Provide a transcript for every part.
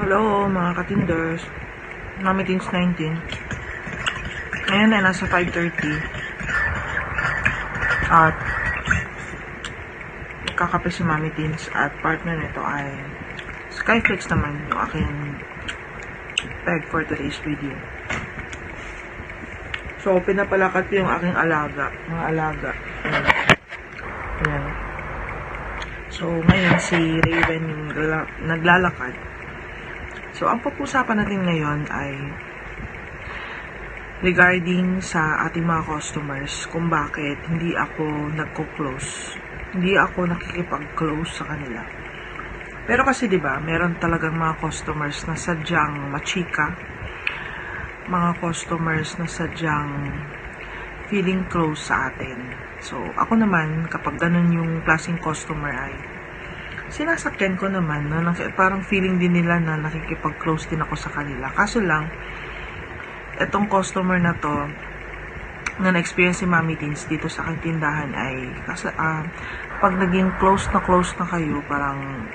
Hello mga katinders. Mami Teens 19. Ngayon ay nasa 5.30. At kakape si Mami Teens at partner nito ay Skyflex naman yung aking peg for today's video. So, pinapalakat ko yung aking alaga. Mga alaga. Ayan. Ayan. So, ngayon si Raven yung naglalakad. So, ang pag-usapan natin ngayon ay regarding sa ating mga customers kung bakit hindi ako nagko-close. Hindi ako nakikipag-close sa kanila. Pero kasi 'di ba, meron talagang mga customers na sadyang machika. Mga customers na sadyang feeling close sa atin. So, ako naman, kapag ganun yung klaseng customer ay sinasakyan ko naman na parang feeling din nila na nakikipag-close din ako sa kanila. Kaso lang, etong customer na to, na na-experience si Mami Teens dito sa aking tindahan ay, kasi, ah, pag naging close na close na kayo, parang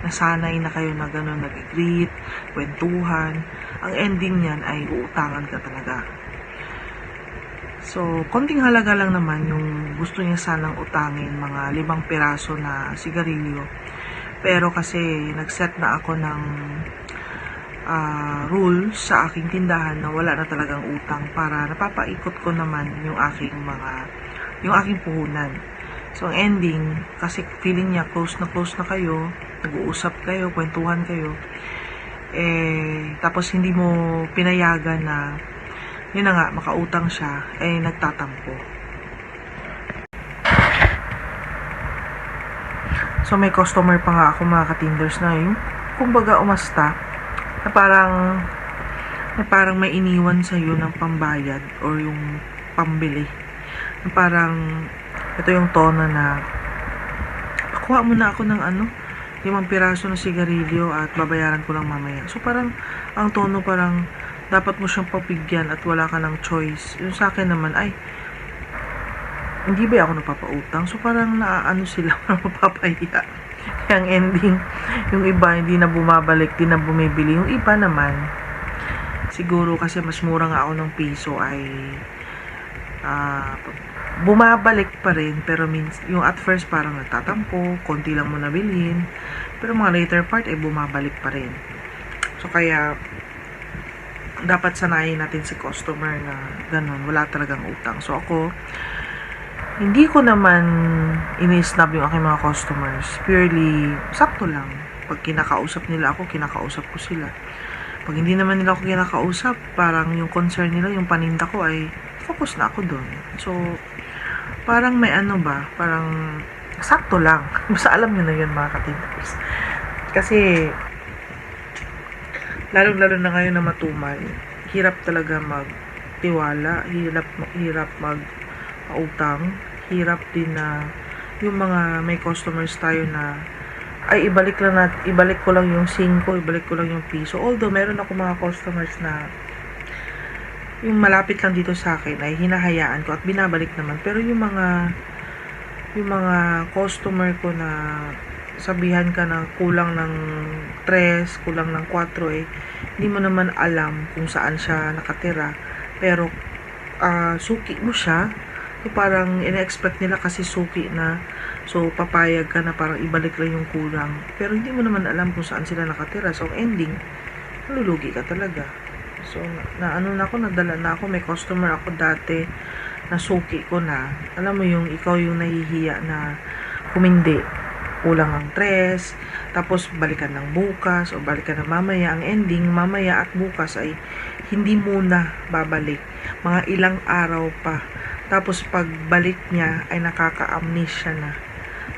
nasanay na kayo na gano'n, nag-greet, kwentuhan, ang ending niyan ay uutangan ka talaga. So, konting halaga lang naman yung gusto niya sanang utangin, mga limang piraso na sigarilyo. Pero kasi nag-set na ako ng ah, rule sa aking tindahan na wala na talagang utang para napapaikot ko naman yung aking mga yung aking puhunan. So, ang ending, kasi feeling niya close na close na kayo, nag-uusap kayo, kwentuhan kayo, eh, tapos hindi mo pinayagan na, yun na nga, makautang siya, eh, nagtatampo. So, may customer pa nga ako mga katinders na yung, kumbaga umasta, na parang, na parang may iniwan sa'yo ng pambayad or yung pambili. Na parang, ito yung tono na, kuha mo na ako ng ano, limang piraso ng sigarilyo at babayaran ko lang mamaya. So parang, ang tono parang, dapat mo siyang papigyan at wala ka ng choice. Yung sa akin naman, ay, hindi ba ako napapautang? So parang naaano sila, parang mapapahiya. Kaya ang ending, yung iba hindi na bumabalik, di na bumibili. Yung iba naman, siguro kasi mas mura nga ako ng piso ay ah, bumabalik pa rin pero means yung at first parang nagtatampo, konti lang mo nabilin pero mga later part ay bumabalik pa rin so kaya dapat sanayin natin si customer na ganun, wala talagang utang so ako hindi ko naman ini-snub yung aking mga customers purely sakto lang pag kinakausap nila ako, kinakausap ko sila pag hindi naman nila ako kinakausap, parang yung concern nila, yung paninda ko ay focus na ako doon. So, parang may ano ba, parang sakto lang. Basta alam nyo na yun mga katinders. Kasi, lalong-lalo na ngayon na matumal, hirap talaga magtiwala, hirap, hirap mag utang, hirap din na yung mga may customers tayo na ay ibalik lang nat ibalik ko lang yung 5, ibalik ko lang yung piso. Although meron ako mga customers na yung malapit lang dito sa akin ay hinahayaan ko at binabalik naman. Pero yung mga yung mga customer ko na sabihan ka na kulang ng 3, kulang ng 4 eh, hindi mo naman alam kung saan siya nakatira. Pero ah, suki mo siya, so parang ina-expect nila kasi suki na So, papayag ka na parang ibalik lang yung kulang. Pero hindi mo naman alam kung saan sila nakatira. So, ending, nalulugi ka talaga. So, na ano na ako, nadala na ako. May customer ako dati na suki ko na. Alam mo yung ikaw yung nahihiya na kumindi. Kulang ang tres, tapos balikan ng bukas o balikan ng mamaya. Ang ending, mamaya at bukas ay hindi muna babalik. Mga ilang araw pa. Tapos pagbalik niya ay nakaka-amnesia na.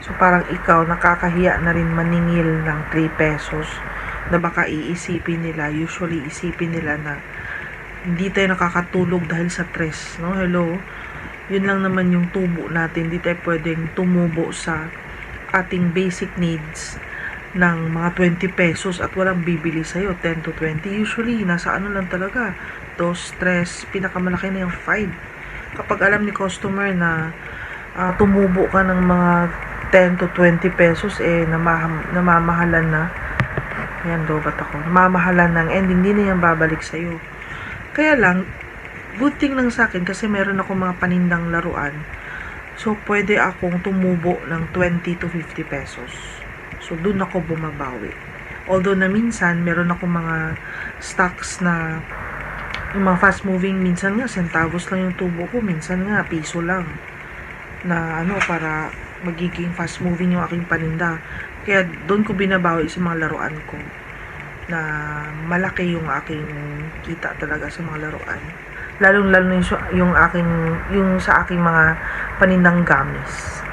So parang ikaw nakakahiya na rin maningil ng 3 pesos na baka iisipin nila, usually isipin nila na hindi tayo nakakatulog dahil sa stress, no? Hello. Yun lang naman yung tubo natin, hindi tayo pwedeng tumubo sa ating basic needs ng mga 20 pesos at walang bibili sa'yo, 10 to 20. Usually, nasa ano lang talaga, 2, 3, pinakamalaki na yung 5. Kapag alam ni customer na ah, tumubo ka ng mga 10 to 20 pesos, eh, namaham, namamahalan na. Ayan, dobat ako. Mamahalan ng end, hindi na yan babalik sa'yo. Kaya lang, good thing lang sa akin kasi meron ako mga panindang laruan. So, pwede akong tumubo ng 20 to 50 pesos. So, dun ako bumabawi. Although na minsan, meron ako mga stocks na yung mga fast moving, minsan nga centavos lang yung tubo ko, minsan nga piso lang. Na ano, para magiging fast moving yung aking paninda. Kaya doon ko binabawi sa mga laruan ko na malaki yung aking kita talaga sa mga laruan. Lalong lalo yung, yung aking yung sa aking mga panindang gamis.